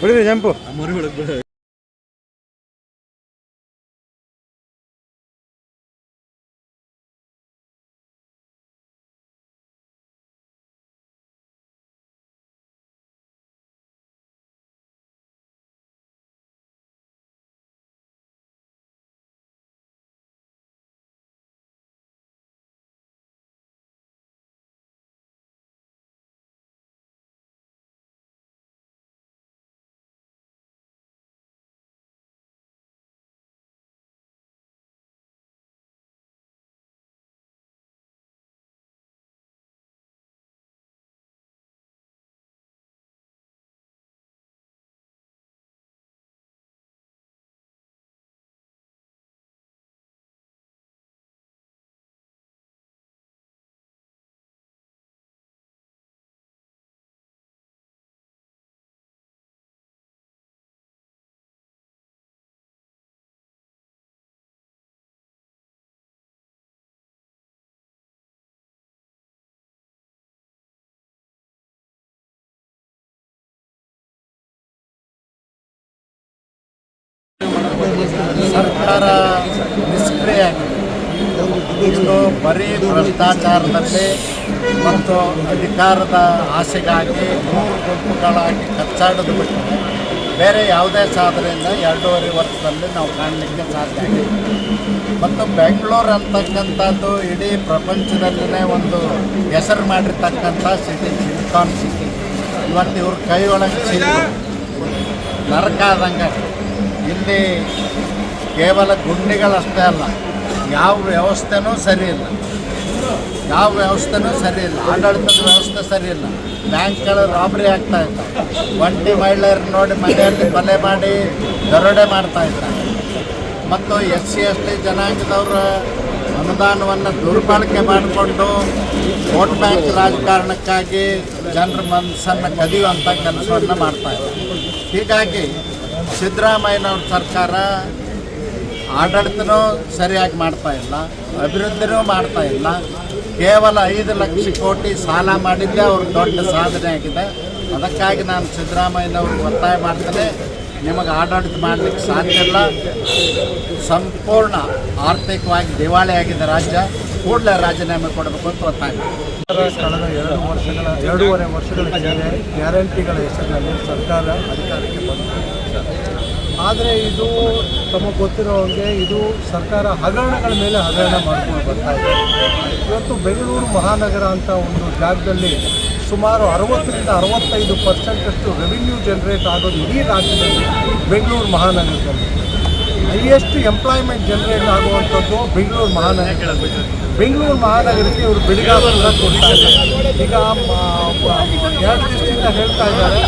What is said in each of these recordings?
ಬಿಡಿರಿ ಜಂಪು. ಸರ್ಕಾರ ನಿಷ್ಕ್ರಿಯ ಇದು ಬರೀ ಭ್ರಷ್ಟಾಚಾರದಲ್ಲಿ ಮತ್ತು ಅಧಿಕಾರದ ಆಸೆಗಾಗಿ ಮೂರು ಗುಂಪುಗಳಾಗಿ ಕಚ್ಚಾಡೋದು ಬಿಟ್ಟು ಬೇರೆ ಯಾವುದೇ ಸಾಧನೆಯಿಂದ ಎರಡೂವರೆ ವರ್ಷದಲ್ಲಿ ನಾವು ಕಾಣಲಿಕ್ಕೆ ಸಾಧ್ಯ ಆಗಿದೆ. ಮತ್ತು ಬೆಂಗಳೂರು ಅಂತಕ್ಕಂಥದ್ದು ಇಡೀ ಪ್ರಪಂಚದಲ್ಲೇ ಒಂದು ಹೆಸರು ಮಾಡಿರ್ತಕ್ಕಂಥ ಸಿಟಿ ಸಿಲಿಕಾನ್ ಸಿಟಿ ಇವತ್ತು ಇವ್ರ ಕೈ ಒಳಗೆ ನರಕ ಆದಂಗೆ. ಇಲ್ಲಿ ಕೇವಲ ಗುಂಡಿಗಳಷ್ಟೇ ಅಲ್ಲ, ಯಾವ ವ್ಯವಸ್ಥೆನೂ ಸರಿಯಿಲ್ಲ ಯಾವ ವ್ಯವಸ್ಥೆನೂ ಸರಿಯಿಲ್ಲ ಆಡಳಿತದ ವ್ಯವಸ್ಥೆ ಸರಿಯಿಲ್ಲ ಬ್ಯಾಂಕ್ಗಳು ರಾಬರಿ ಆಗ್ತಾ ಇದ್ದಾವೆ ಒಂಟಿ ಮಹಿಳೆಯರು ನೋಡಿ ಮನೆಯಲ್ಲಿ ಕೊಲೆ ಮಾಡಿ ದರೋಡೆ ಮಾಡ್ತಾ ಇದ್ದಾರೆ ಮತ್ತು ಎಸ್ ಸಿ, ಎಸ್ ಟಿ ಜನಾಂಗದವರ ಅನುದಾನವನ್ನು ದುರ್ಬಳಕೆ ಮಾಡಿಕೊಂಡು ವೋಟ್ ಬ್ಯಾಂಕ್ ರಾಜಕಾರಣಕ್ಕಾಗಿ ಜನರ ಮನಸ್ಸನ್ನು ಕದಿಯುವಂಥ ಕೆಲಸವನ್ನು ಮಾಡ್ತಾ ಇದ್ದಾರೆ ಹೀಗಾಗಿ ಸಿದ್ದರಾಮಯ್ಯನವ್ರ ಸರ್ಕಾರ ಆಡಳಿತನೂ ಸರಿಯಾಗಿ ಮಾಡ್ತಾ ಇಲ್ಲ, ಅಭಿವೃದ್ಧಿನೂ ಮಾಡ್ತಾ ಇಲ್ಲ. ಕೇವಲ ಐದು ಲಕ್ಷ ಕೋಟಿ ಸಾಲ ಮಾಡಿದ್ದೆ ಅವ್ರ ದೊಡ್ಡ ಸಾಧನೆ ಆಗಿದೆ. ಅದಕ್ಕಾಗಿ ನಾನು ಸಿದ್ದರಾಮಯ್ಯನವ್ರಿಗೆ ಒತ್ತಾಯ ಮಾಡ್ತೇನೆ. ನಿಮಗೆ ಆಡಳಿತ ಮಾಡಲಿಕ್ಕೆ ಸಾಧ್ಯ ಇಲ್ಲ. ಸಂಪೂರ್ಣ ಆರ್ಥಿಕವಾಗಿ ದಿವಾಳಿ ಆಗಿದೆ ರಾಜ್ಯ ಕೂಡಲೇ ರಾಜೀನಾಮೆ ಕೊಡಬೇಕು ಅಂತ ಒತ್ತಾಯ. ಕಳೆದ ಎರಡು ವರ್ಷಗಳ, ಎರಡೂವರೆ ವರ್ಷಗಳ ಗ್ಯಾರಂಟಿಗಳ ಹೆಸರಿನಲ್ಲಿ ಸರ್ಕಾರ ಅಧಿಕಾರಕ್ಕೆ ಬಂತು ಆದರೆ ಇದು ತಮಗೆ ಗೊತ್ತಿರೋ ಹಾಗೆ ಇದು ಸರ್ಕಾರ ಹಗರಣಗಳ ಮೇಲೆ ಹಗರಣ ಮಾಡ್ಕೊಂಡು ಬರ್ತಾ ಇದೆ. ಇವತ್ತು ಬೆಂಗಳೂರು ಮಹಾನಗರ ಅಂತ ಒಂದು ಜಾಗದಲ್ಲಿ ಸುಮಾರು ಅರವತ್ತರಿಂದ ಅರವತ್ತೈದು ಪರ್ಸೆಂಟಷ್ಟು ರೆವಿನ್ಯೂ ಜನರೇಟ್ ಆಗೋದು ಇಡೀ ರಾಜ್ಯದಲ್ಲಿ ಬೆಂಗಳೂರು ಮಹಾನಗರದಲ್ಲಿ. ಹೈಯೆಸ್ಟ್ ಎಂಪ್ಲಾಯ್ಮೆಂಟ್ ಜನರೇಟ್ ಆಗುವಂಥದ್ದು ಬೆಂಗಳೂರು ಮಹಾನಗರ. ಬೆಂಗಳೂರು ಮಹಾನಗರಕ್ಕೆ ಇವರು ಇದ್ದಾರೆ. ಈಗ ಮ- ಎರಡು ದೃಷ್ಟಿಯಿಂದ ಹೇಳ್ತಾ ಇದ್ದಾರೆ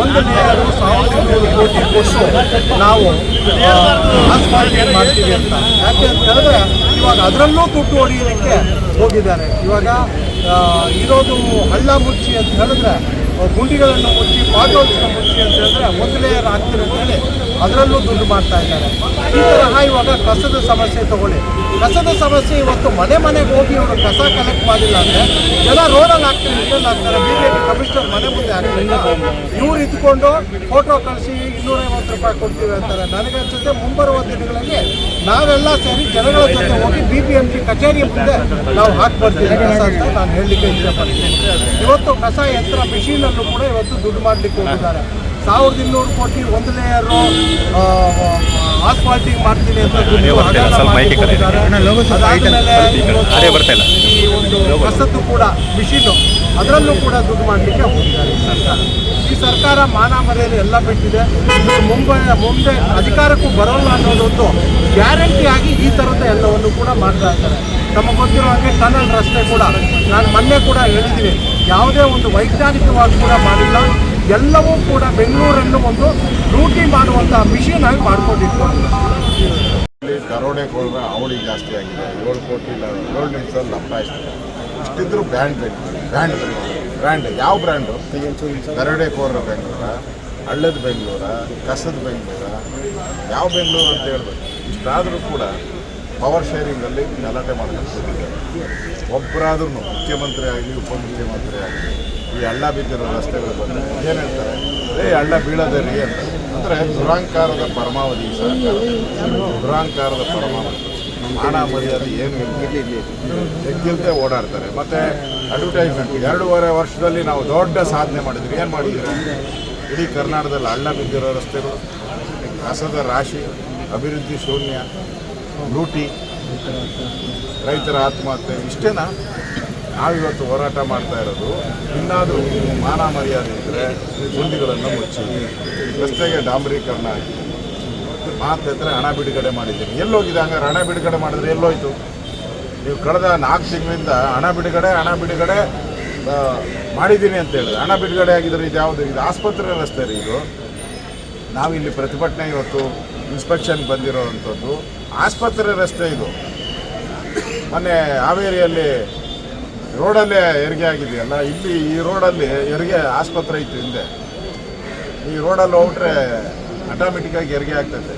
ಒಂದು ಲೇಯರು ಸಾವಿರದ ಇನ್ನೂರು ಕೋಟಿ ಕೊಟ್ಟು ನಾವು ಆಸ್ಪಾಲ್ಟೇಟ್ ಮಾಡ್ತೀವಿ ಅಂತ ಯಾಕೆ ಅಂತ ಹೇಳಿದ್ರೆ ಇವಾಗ ಅದರಲ್ಲೂ ದುಡ್ಡು ಹೊಡೆಯೋದಕ್ಕೆ ಹೋಗಿದ್ದಾರೆ ಇವಾಗ ಇರೋದು ಹಳ್ಳ ಮುಚ್ಚಿ ಅಂತ ಹೇಳಿದ್ರೆ ಗುಂಡಿಗಳನ್ನು ಮುಚ್ಚಿ ಪಾಟೋಲ್ಸ್ನ ಮುಚ್ಚಿ ಅಂತ ಹೇಳಿದ್ರೆ ಒಂದು ಲೇಯರ್ ಹೇಳಿ ಅದರಲ್ಲೂ ದುಡ್ಡು ಮಾಡ್ತಾ ಇದ್ದಾರೆ. ಈ ತರಹ ಇವಾಗ ಕಸದ ಸಮಸ್ಯೆ ತಗೊಳ್ಳಿ. ಕಸದ ಸಮಸ್ಯೆ ಇವತ್ತು ಮನೆ ಮನೆಗೆ ಹೋಗಿ ಇವರು ಕಸ ಕಲೆಕ್ಟ್ ಮಾಡಿಲ್ಲ ಅಂದರೆ ಜನ ರೋಡಲ್ಲಿ ಹಾಕ್ತಾರೆ ಇದ್ರಲ್ಲಿ ಹಾಕ್ತಾರೆ ಬಿ ಕಮಿಷನರ್ ಮನೆ ಮುಂದೆ ಹಾಕ್ತಿಲ್ಲ ಇವ್ರು ಇದ್ಕೊಂಡು ಫೋಟೋ ಕಳಿಸಿ ಇನ್ನೂರೈವತ್ತು ರೂಪಾಯಿ ಕೊಡ್ತೀವಿ ಅಂತಾರೆ. ನನಗೆ ನನಗನ್ಸುತ್ತೆ ಮುಂಬರುವ ದಿನಗಳಲ್ಲಿ ನಾವೆಲ್ಲ ಸೇರಿ ಜನಗಳ ಜೊತೆ ಹೋಗಿ ಬಿ ಪಿ ಎಂ ಪಿ ಕಚೇರಿ ಮುಂದೆ ನಾವು ಹಾಕ್ಬರ್ತೀವಿ ಕಸ ಅಂತ ನಾನು ಹೇಳಲಿಕ್ಕೆ ಇಷ್ಟಪಡ್ತೀನಿ. ಇವತ್ತು ಕಸ, ಯಂತ್ರ ಮಿಷಿನಲ್ಲೂ ಕೂಡ ಇವತ್ತು ದುಡ್ಡು ಮಾಡಲಿಕ್ಕೆ ಹೋಗಿದ್ದಾರೆ. ಸಾವಿರದ ಇನ್ನೂರು ಕೋಟಿ ಒಂದು ಲೇಯರು ಆಸ್ಪಾಲ್ಟಿಂಗ್ ಮಾಡ್ತೀನಿ ಅಂತ ಅದಾದ್ಮೇಲೆ ಈ ಒಂದು ಹೊಸದ್ದು ಕೂಡ ಮಿಷಿನ್ ಅದರಲ್ಲೂ ಕೂಡ ದುಡ್ಡು ಮಾಡಲಿಕ್ಕೆ ಹೋಗಿದ್ದಾರೆ ಈ ಸರ್ಕಾರ. ಈ ಸರ್ಕಾರ ಮಾನ ಮರ್ಯಾದೆ ಎಲ್ಲ ಬಿಟ್ಟಿದೆ. ಮುಂಬೈ ಮುಂದೆ ಅಧಿಕಾರಕ್ಕೂ ಬರೋಲ್ಲ ಅನ್ನೋದೊಂದು ಗ್ಯಾರಂಟಿ ಆಗಿ ಈ ಥರದ ಎಲ್ಲವನ್ನು ಕೂಡ ಮಾಡ್ತಾ ಇದ್ದಾರೆ. ತಮಗೆ ಗೊತ್ತಿರೋ ಹಾಗೆ ಟನಲ್ ರಸ್ತೆ ಕೂಡ ನಾನು ಮೊನ್ನೆ ಕೂಡ ಹೇಳಿದ್ದೀನಿ. ಯಾವುದೇ ಒಂದು ವೈಜ್ಞಾನಿಕವಾಗಿ ಕೂಡ ಮಾಡಿಲ್ಲ. ಎಲ್ಲವೂ ಕೂಡ ಬೆಂಗಳೂರನ್ನು ಒಂದು ಲೂಟಿ ಮಾಡುವಂಥ ಮಿಷಿನ್ ಆಗಿ ಮಾಡ್ಕೊಂಡು ಇಟ್ಕೊಂಡಿದ್ದಾರೆ ಇಲ್ಲಿ ದರೋಡೆ ಕೋರ ಅವಳಿ ಜಾಸ್ತಿ ಆಗಿದೆ. ಏಳು ಕೋಟಿ ಇಲ್ಲ, ಏಳು ನಿಮಿಷದಲ್ಲಿ ಇಷ್ಟು ಇಷ್ಟಿದ್ರು ಬ್ರ್ಯಾಂಡ್ ಬ್ರ್ಯಾಂಡ್ ಬ್ರ್ಯಾಂಡ್ ಯಾವ ಬ್ರ್ಯಾಂಡು ದರೋಡೆಕೋರರ ಬೆಂಗಳೂರ, ಹಳ್ಳದ ಬೆಂಗಳೂರ, ಕಸದ ಬೆಂಗಳೂರ, ಯಾವ ಬೆಂಗಳೂರು ಅಂತ ಹೇಳ್ಬೇಕು. ಇಷ್ಟಾದರೂ ಕೂಡ ಪವರ್ ಶೇರಿಂಗಲ್ಲಿ ಗಲಾಟೆ ಮಾಡ್ಕೊಂಡು ಒಬ್ಬರಾದ್ರೂ ಮುಖ್ಯಮಂತ್ರಿ ಆಗಲಿ, ಉಪಮುಖ್ಯಮಂತ್ರಿ ಆಗಲಿ ಈ ಹಳ್ಳ ಬಿದ್ದಿರೋ ರಸ್ತೆಗಳು ಬಂದರೆ ಏನು ಹೇಳ್ತಾರೆ? ಏ ಹಳ್ಳ ಬೀಳೋದೇ ರೀ ಅಂತ. ಅಂದರೆ ದುರಾಂಕಾರದ ಪರಮಾವಧಿ ಸರ್ಕಾರ. ದುರಾಂಕಾರದ ಪರಮಾವಧಿ. ಹಣ ಮರ್ಯಾದೆ ಏನು ಎಕ್ಕಿಲ್ದೆ ಓಡಾಡ್ತಾರೆ. ಮತ್ತು ಅಡ್ವರ್ಟೈಸ್ಮೆಂಟ್ ಎರಡೂವರೆ ವರ್ಷದಲ್ಲಿ ನಾವು ದೊಡ್ಡ ಸಾಧನೆ ಮಾಡಿದ್ವಿ. ಏನು ಮಾಡಿದ್ರು ಇಡೀ ಕರ್ನಾಟಕದಲ್ಲಿ ಹಳ್ಳ ಬಿದ್ದಿರೋ ರಸ್ತೆಗಳು ಕಸದ ರಾಶಿ ಅಭಿವೃದ್ಧಿ ಶೂನ್ಯ ಲೂಟಿ ರೈತರ ಆತ್ಮಹತ್ಯೆ ಇಷ್ಟೇನಾ? ನಾವಿವತ್ತು ಹೋರಾಟ ಮಾಡ್ತಾ ಇರೋದು, ಇನ್ನಾದರೂ ಮಾನ ಮರ್ಯಾದೆ ಇದ್ದರೆ ಗುಂಡಿಗಳನ್ನು ಮುಚ್ಚಿ, ರಸ್ತೆಗೆ ಡಾಂಬರೀಕರಣ ಹಾಕಿ ಮಾತೆತ್ತರೆ ಹಣ ಬಿಡುಗಡೆ ಮಾಡಿದ್ದೀನಿ. ಎಲ್ಲೋಗಿದೆ ಹಂಗಾರೆ? ಹಣ ಬಿಡುಗಡೆ ಮಾಡಿದ್ರೆ ಎಲ್ಲೋಯ್ತು? ನೀವು ಕಳೆದ ನಾಲ್ಕು ತಿಂಗಳಿಂದ ಹಣ ಬಿಡುಗಡೆ ಹಣ ಬಿಡುಗಡೆ ಮಾಡಿದ್ದೀನಿ ಅಂತ ಹೇಳಿದ್ರೆ, ಹಣ ಬಿಡುಗಡೆ ಆಗಿದ್ರೆ ಇದು ಯಾವುದು? ಇದು ಆಸ್ಪತ್ರೆ ರಸ್ತೆ ರೀ ಇದು. ನಾವಿಲ್ಲಿ ಪ್ರತಿಭಟನೆ ಇವತ್ತು ಇನ್ಸ್ಪೆಕ್ಷನ್ ಬಂದಿರೋವಂಥದ್ದು. ಆಸ್ಪತ್ರೆ ರಸ್ತೆ ಇದು. ಮೊನ್ನೆ ಹಾವೇರಿಯಲ್ಲಿ ರೋಡಲ್ಲೇ ಹೆರಿಗೆ ಆಗಿದೆಯಲ್ಲ, ಇಲ್ಲಿ ಈ ರೋಡಲ್ಲಿ ಹೆರಿಗೆ ಆಸ್ಪತ್ರೆ ಇತ್ತು ಹಿಂದೆ. ಈ ರೋಡಲ್ಲಿ ಹೋಗ್ಬಿಟ್ರೆ ಆಟೋಮೆಟಿಕ್ಕಾಗಿ ಹೆರಿಗೆ ಆಗ್ತದೆ.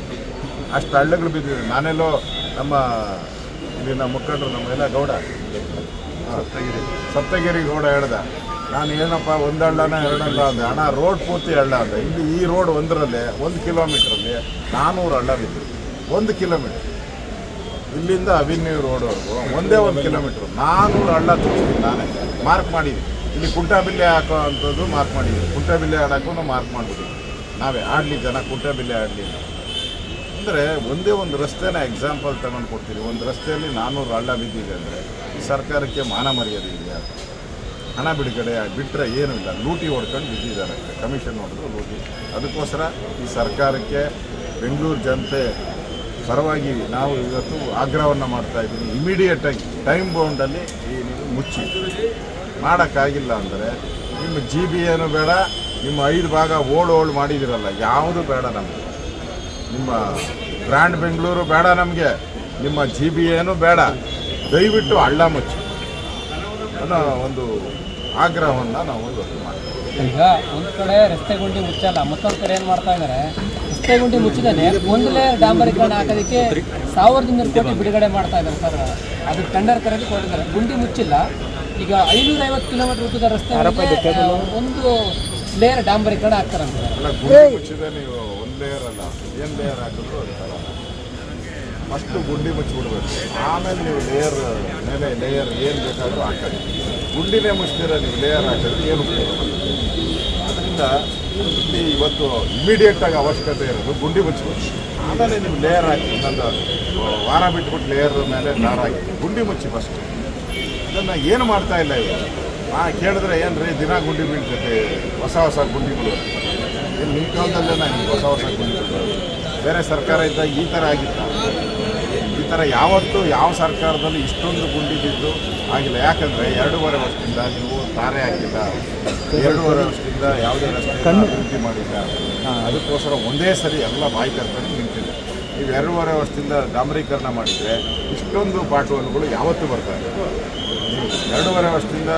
ಅಷ್ಟು ಹಳ್ಳಗಳು ಬಿದ್ದಿದೆ. ನಾನೆಲ್ಲೋ ನಮ್ಮ ಇಲ್ಲಿನ ಮುಖಂಡರು ನಮ್ಮೆಲ್ಲ ಗೌಡ, ಸಪ್ತಗಿರಿ ಸಪ್ತಗಿರಿ ಗೌಡ ಹೇಳ್ದ, ನಾನು ಏನಪ್ಪ, ಒಂದು ಹಳ್ಳನ ಎರಡು ಹಳ್ಳ ಅಂದೆ. ಹಣ ರೋಡ್ ಪೂರ್ತಿ ಹಳ್ಳ ಅಂದೆ. ಇಲ್ಲಿ ಈ ರೋಡ್ ಒಂದರಲ್ಲೇ, ಒಂದು ಕಿಲೋಮೀಟ್ರಲ್ಲಿ ನಾನ್ನೂರು ಹಳ್ಳ ಬಿದ್ದು ಒಂದು ಕಿಲೋಮೀಟ್ರ್ ಇಲ್ಲಿಂದ ಅವಿನ್ಯೂ ರೋಡ್ವರೆಗೂ ಒಂದೇ ಒಂದು ಕಿಲೋಮೀಟ್ರ್ ನಾನ್ನೂರು ಹಳ್ಳ ತೋರಿಸ್ತೀನಿ ನಾನೇ. ಮಾರ್ಕ್ ಮಾಡಿದ್ದೀನಿ. ಇಲ್ಲಿ ಕುಂಟಾಬಿಲ್ಲೆ ಹಾಕೋ ಅಂಥದ್ದು ಮಾರ್ಕ್ ಮಾಡಿದ್ದೀನಿ. ಕುಂಟಾಬಿಲ್ಲೆ ಆಡೋಕ್ಕೂ ಮಾರ್ಕ್ ಮಾಡಿಬಿಟ್ಟಿದ್ದೀನಿ ನಾವೇ ಆಡಲಿ ಜನ ಕುಂಟಾಬಿಲ್ಲೆ ಆಡಲಿ ಅಂದರೆ ಒಂದೇ ಒಂದು ರಸ್ತೆನ ಎಕ್ಸಾಂಪಲ್ ತಗೊಂಡು ಕೊಡ್ತೀವಿ ಒಂದು ರಸ್ತೆಯಲ್ಲಿ ನಾನ್ನೂರು ಹಳ್ಳ ಬಿದ್ದಿದೆ ಅಂದರೆ ಈ ಸರ್ಕಾರಕ್ಕೆ ಮಾನ ಮರ್ಯಾದೆ ಇದೆಯಾ? ಹಣ ಬಿಡುಗಡೆ ಬಿಟ್ಟರೆ ಏನೂ ಇಲ್ಲ. ಲೂಟಿ ಹೊಡ್ಕೊಂಡು ಬಿದ್ದಿದ್ದಾರೆ. ಕಮಿಷನ್ ಹೊಡೆದು ಲೂಟಿ. ಅದಕ್ಕೋಸ್ಕರ ಈ ಸರ್ಕಾರಕ್ಕೆ ಬೆಂಗಳೂರು ಜನತೆ ಪರವಾಗಿ ನಾವು ಇವತ್ತು ಆಗ್ರಹವನ್ನು ಮಾಡ್ತಾ ಇದ್ದೀವಿ ಇಮಿಡಿಯೇಟಾಗಿ ಟೈಮ್ ಬೌಂಡಲ್ಲಿ ಈ ನೀವು ಮುಚ್ಚಿ. ಮಾಡೋಕ್ಕಾಗಿಲ್ಲ ಅಂದರೆ ನಿಮ್ಮ ಜಿ ಬಿ ಏನು ಬೇಡ, ನಿಮ್ಮ ಐದು ಭಾಗ ಓಲ್ಡ್ ಓಲ್ಡ್ ಮಾಡಿದಿರಲ್ಲ, ಯಾವುದು ಬೇಡ ನಮಗೆ. ನಿಮ್ಮ ಗ್ರ್ಯಾಂಡ್ ಬೆಂಗಳೂರು ಬೇಡ ನಮಗೆ, ನಿಮ್ಮ ಜಿ ಬಿ ಏನು ಬೇಡ. ದಯವಿಟ್ಟು ಹಳ್ಳ ಮುಚ್ಚಿ. ಅನ್ನೋ ಒಂದು ಆಗ್ರಹವನ್ನು ನಾವು ಇವತ್ತು ಮಾಡ್ತೀವಿ. ಈಗ ಒಂದು ಕಡೆ ರಸ್ತೆ ಗುಂಡಿ ಮುಚ್ಚಲ್ಲ, ಮತ್ತೊಂದು ಕಡೆ ಏನು ಮಾಡ್ತಾ ಇದಾರೆ? ರಸ್ತೆ ಗುಂಡಿ ಮುಚ್ಚಿದಾನೆ ಒಂದು ಲೇಯರ್ ಡಾಂಬರೀಕರಣ ಹಾಕೋದಕ್ಕೆ ಸಾವಿರದ ಇನ್ನೂರು ಕೋಟಿ ಬಿಡುಗಡೆ ಮಾಡ್ತಾ ಇದ್ದಾರೆ ಸರ್. ಅದು ಟೆಂಡರ್ ಕರೆದು ಕೊಟ್ಟಿದ್ದಾರೆ. ಗುಂಡಿ ಮುಚ್ಚಿಲ್ಲ. ಈಗ ಐನೂರ ಐವತ್ತು ಕಿಲೋಮೀಟರ್ ಉದ್ದದ ರಸ್ತೆ ಒಂದು ಲೇಯರ್ ಡಾಂಬರೀಕರಣ ಹಾಕ್ತಾರೆ ಅಲ್ಲ ಗುಂಡಿ ಮುಚ್ಚಿದೆ ನೀವು ಒಂದು ಲೇಯರ್ ಅಲ್ಲ ಏನು ಲೇಯರ್ ಹಾಕಿದ್ರು ಅದು ಬರಲ್ಲ. ಫಸ್ಟು ಗುಂಡಿ ಮುಚ್ಚಿಬಿಡ್ಬೇಕು. ಆಮೇಲೆ ನೀವು ಲೇಯರ್ ಮೇಲೆ ಲೇಯರ್ ಏನು ಬೇಕಾದರೂ ಹಾಕಿ. ಗುಂಡಿನೇ ಮುಚ್ಚಿದ್ರೆ ನೀವು ಲೇಯರ್ ಹಾಕಿದ್ರೆ ಏನು. ಅದರಿಂದ ಇಲ್ಲಿ ಇಮಿಡಿಯೇಟ್ ಆಗಿ ಅವಶ್ಯಕತೆ ಇರೋದು ಗುಂಡಿ ಮುಚ್ಚಬೇಕು ಆಮೇಲೆ ನೀವು ಲೇಯರ್ ಹಾಕಿ, ಇನ್ನೊಂದು ವಾರ ಬಿಟ್ಬಿಟ್ಟು ಲೇಯರ್ ಮೇಲೆ ದಾರ ಹಾಕಿ, ಗುಂಡಿ ಮುಚ್ಚಿ ಫಸ್ಟ್ ಅದನ್ನು ಏನು ಮಾಡ್ತಾ ಇಲ್ಲ ಇವರು? ಆ, ಕೇಳಿದ್ರೆ ಏನು ರೀ ದಿನ ಗುಂಡಿ ಬೀಳ್ತೈತೆ, ಹೊಸ ಹೊಸ ಗುಂಡಿಗಳು. ನಿಮ್ಮ ಕಾಲದಲ್ಲೇ ನಾನು ಹೊಸ ಹೊಸ ಗುಂಡಿಗಳು? ಬೇರೆ ಸರ್ಕಾರ ಇದ್ದಾಗ ಈ ಥರ ಆಗಿತ್ತ? ಥರ ಯಾವತ್ತೂ ಯಾವ ಸರ್ಕಾರದಲ್ಲಿ ಇಷ್ಟೊಂದು ಗುಂಡಿ ಬಿದ್ದು ಆಗಿಲ್ಲ. ಯಾಕಂದರೆ ಎರಡೂವರೆ ವರ್ಷದಿಂದ ನೀವು ತಾರೆ ಆಗಿಲ್ಲ. ಎರಡೂವರೆ ವರ್ಷದಿಂದ ಯಾವುದೇ ರಸ್ತೆ ಅಭಿವೃದ್ಧಿ ಮಾಡಿಲ್ಲ. ಅದಕ್ಕೋಸ್ಕರ ಒಂದೇ ಸರಿ ಎಲ್ಲ ಬಾಯಿ ಕರ್ಕೊಂಡು ನಿಂತಿದೆ. ನೀವು ಎರಡೂವರೆ ವರ್ಷದಿಂದ ಡಾಂಬರೀಕರಣ ಮಾಡಿದರೆ ಇಷ್ಟೊಂದು ಪಾಟುವನ್ಗಳು ಯಾವತ್ತೂ ಬರ್ತಾರೆ ಎರಡೂವರೆ ವರ್ಷದಿಂದ